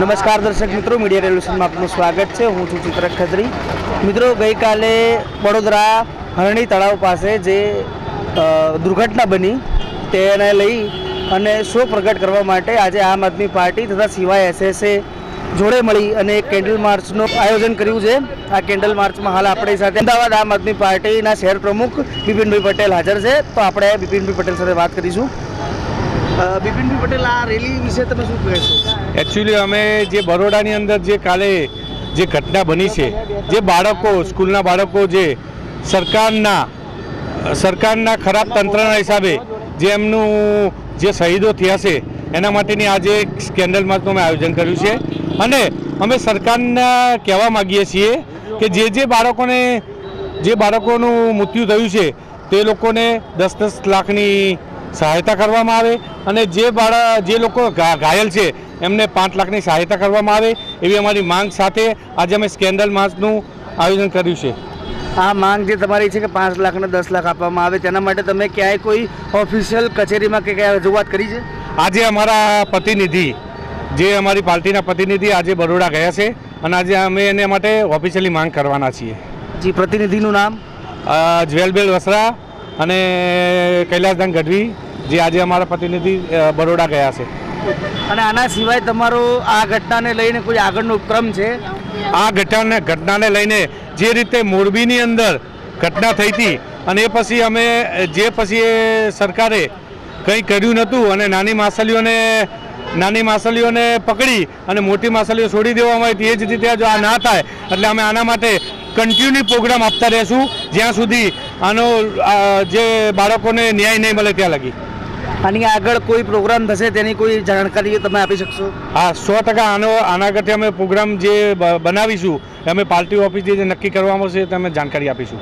નમસ્કાર દર્શક મિત્રો, મીડિયા રેવલ્યુશનમાં આપનું સ્વાગત છે. હું છું ચિત્રક ખત્રી. મિત્રો, ગઈકાલે વડોદરા હરણી તળાવ પાસે જે દુર્ઘટના બની તેને લઈ અને શોક પ્રગટ કરવા માટે આજે આમ આદમી પાર્ટી તથા સિવાય એસએસએ જોડે મળી અને એક કેન્ડલ માર્ચનું આયોજન કર્યું છે. આ કેન્ડલ માર્ચમાં હાલ આપણી સાથે અમદાવાદ આમ આદમી પાર્ટીના શહેર પ્રમુખ બિપિનભાઈ પટેલ હાજર છે. તો આપણે બિપિનભાઈ પટેલ સાથે વાત કરીશું. બિપિનભાઈ પટેલ, આ રેલી વિશે તમે શું કહેશો? એકચ્યુઅલી અમે જે બરોડાની અંદર જે કાલે જે ઘટના બની છે, જે બાળકો, સ્કૂલના બાળકો જે સરકારના સરકારના ખરાબ તંત્રના હિસાબે જે એમનું જે શહીદો થયા છે, એના માટેની આજે એક સ્કેન્ડલ માર્ચનું અમે આયોજન કર્યું છે. અને અમે સરકારના કહેવા માગીએ છીએ કે જે જે બાળકોને, જે બાળકોનું મૃત્યુ થયું છે, તે લોકોને દસ દસ લાખની સહાયતા કરવામાં આવે અને જે બાળક જે લોકો ઘાયલ છે એમને પાંચ લાખની સહાયતા કરવામાં આવે એવી અમારી માંગ સાથે આજે અમે સ્કેન્ડલ માસનું આયોજન કર્યું છે. આ માંગ જે તમારી છે કે પાંચ લાખ અને દસ લાખ આપવામાં આવે તેના માટે તમે ક્યાંય કોઈ ઓફિશિયલ કચેરીમાં કે ક્યાંય રજૂઆત કરી છે? આજે અમારા પ્રતિનિધિ જે અમારી પાર્ટીના પ્રતિનિધિ આજે બરોડા ગયા છે અને આજે અમે એને માટે ઓફિશિયલી માંગ કરવાના છીએ. જી પ્રતિનિધિનું નામ? જ્વેલબેલ વસરા અને કૈલાસદાન ગઢવી જે આજે અમારા પ્રતિનિધિ બરોડા ગયા છે. અને આના સિવાય તમારો આ ઘટનાને લઈને કોઈ આગળનો ઉપક્રમ છે? આ ઘટનાને ઘટનાને લઈને જે રીતે મોરબીની અંદર ઘટના થઈ હતી અને એ પછી અમે જે પછી એ સરકારે કંઈ કર્યું નહોતું અને નાની માછલીઓને નાની માછલીઓને પકડી અને મોટી માછલીઓ છોડી દેવામાં આવી એ જ રીતે જો આ ના થાય, એટલે અમે આના માટે કન્ટિન્યુ પ્રોગ્રામ આપતા રહીશું, જ્યાં સુધી આનો જે બાળકોને ન્યાય નહીં મળે ત્યાં લગી. આની આગળ કોઈ પ્રોગ્રામ થશે તેની કોઈ જાણકારી તમે આપી શકશો? હા સો ટકા આનો આના આગળથી અમે પ્રોગ્રામ જે બનાવીશું અમે પાર્ટી ઓફિસ જે નક્કી કરવામાં આવશે તમે જાણકારી આપીશું.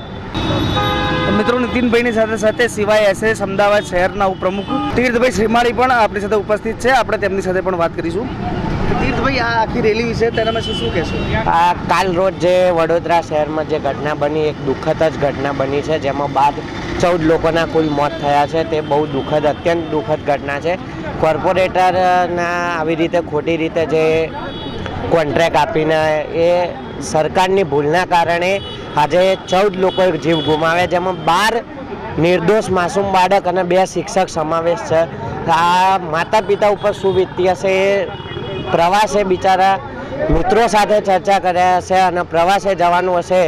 મિત્રો નીતિનભાઈની સાથે સાથે સિવાય એસએસ અમદાવાદ શહેરના ઉપપ્રમુખ તીર્થભાઈ શ્રીમાળી પણ આપણી સાથે ઉપસ્થિત છે. આપણે તેમની સાથે પણ વાત કરીશું. તીર્થભાઈ, આ આખી રેલી વિશે તમે શું શું કહેશો? આ કાલ રોજ જે વડોદરા શહેરમાં જે ઘટના બની, એક દુઃખદ જ ઘટના બની છે, જેમાં બાદ ચૌદ લોકોના કુલ મોત થયા છે. તે બહુ દુઃખદ, અત્યંત દુઃખદ ઘટના છે. કોર્પોરેટરના આવી રીતે ખોટી રીતે જે કોન્ટ્રાક્ટ આપીને એ સરકારની ભૂલના કારણે આજે ચૌદ લોકોએ જીવ ગુમાવ્યા, જેમાં બાર નિર્દોષ માસૂમ બાળક અને બે શિક્ષક સમાવેશ છે. આ માતા પિતા ઉપર શું વીતતી હશે એ પ્રવાસે બિચારા મિત્રો સાથે ચર્ચા કર્યા હશે અને પ્રવાસે જવાનું હશે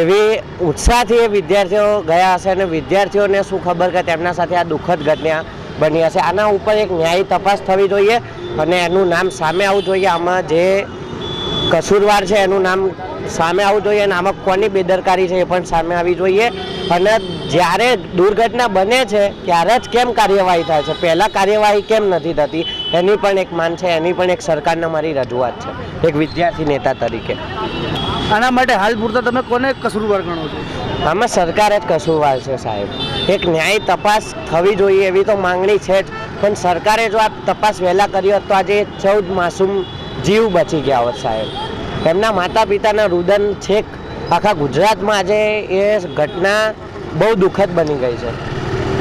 એવી ઉત્સાહથી એ વિદ્યાર્થીઓ ગયા હશે અને વિદ્યાર્થીઓને શું ખબર કે તેમના સાથે આ દુઃખદ ઘટના બની હશે. આના ઉપર એક ન્યાયી તપાસ થવી જોઈએ અને એનું નામ સામે આવવું જોઈએ. આમાં જે કસૂરવાર છે એનું નામ સામે આવવું જોઈએ અને આમાં કોની બેદરકારી છે એ પણ સામે આવવી જોઈએ. અને જ્યારે દુર્ઘટના બને છે ત્યારે જ કેમ કાર્યવાહી થાય છે? પહેલાં કાર્યવાહી કેમ નથી થતી? એની પણ એક માન છે એની પણ એક સરકારને મારી રજૂઆત છે એક વિદ્યાર્થી નેતા તરીકે. આના માટે હાલ પૂરતા તમે કોને કસૂરવાર ગણો છો? આમાં સરકાર જ કસૂરવાર છે સાહેબ. એક ન્યાય તપાસ થવી જોઈએ એવી તો માંગણી છે જ. પણ સરકારે જો આ તપાસ વહેલા કરી હોત તો આજે ચૌદ માસૂમ જીવ બચી ગયા હોત સાહેબ. એમના માતા પિતાના રુદન છેક આખા ગુજરાતમાં આજે એ ઘટના બહુ દુઃખદ બની ગઈ છે.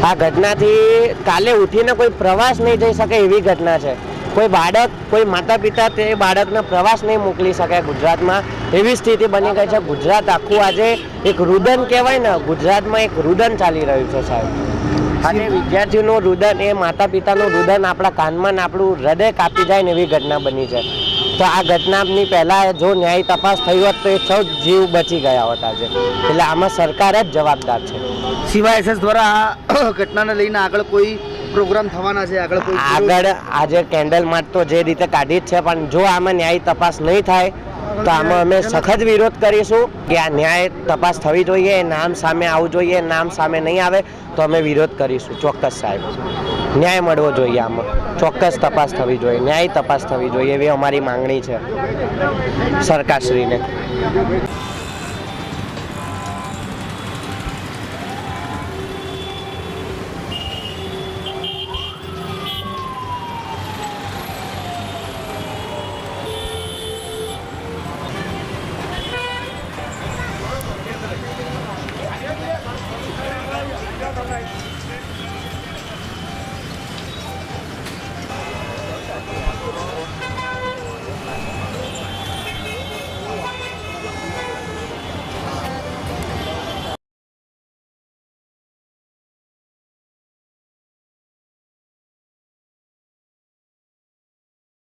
આ ઘટનાથી કાલે ઉઠીને કોઈ પ્રવાસ નહીં જઈ શકે એવી ઘટના છે. કોઈ બાળક, કોઈ માતા પિતા તે બાળકને પ્રવાસ નહીં મોકલી શકે ગુજરાતમાં એવી સ્થિતિ બની ગઈ છે. ગુજરાત આખું આજે એક રુદન કહેવાય ને, ગુજરાતમાં એક રુદન ચાલી રહ્યું છે સાહેબ. અને વિદ્યાર્થીનું રુદન, એ માતા પિતાનું રુદન આપણા કાનમાં આપણું હૃદય કાપી જાય ને એવી ઘટના બની છે. તો આ ઘટનાની પહેલાં જો ન્યાય તપાસ થઈ હોત તો એ સૌ જીવ બચી ગયા હોત આજે. એટલે આમાં સરકાર જ જવાબદાર છે. સિવાય એસએસ દ્વારા આ ઘટનાને લઈને આગળ કોઈ પ્રોગ્રામ થવાના છે? આગળ આગળ આજે કેન્ડલ માર્ચ તો જે રીતે કાઢી જ છે પણ જો આમાં ન્યાય તપાસ નહીં થાય તો આમાં અમે સખત વિરોધ કરીશું કે આ ન્યાય તપાસ થવી જોઈએ, નામ સામે આવવું જોઈએ, નામ સામે નહીં આવે, તો અમે વિરોધ કરીશું ચોક્કસ સાહેબ. ન્યાય મળવો જોઈએ આમાં. ચોક્કસ તપાસ થવી જોઈએ, ન્યાય તપાસ થવી જોઈએ એવી અમારી માંગણી છે સરકારશ્રીને.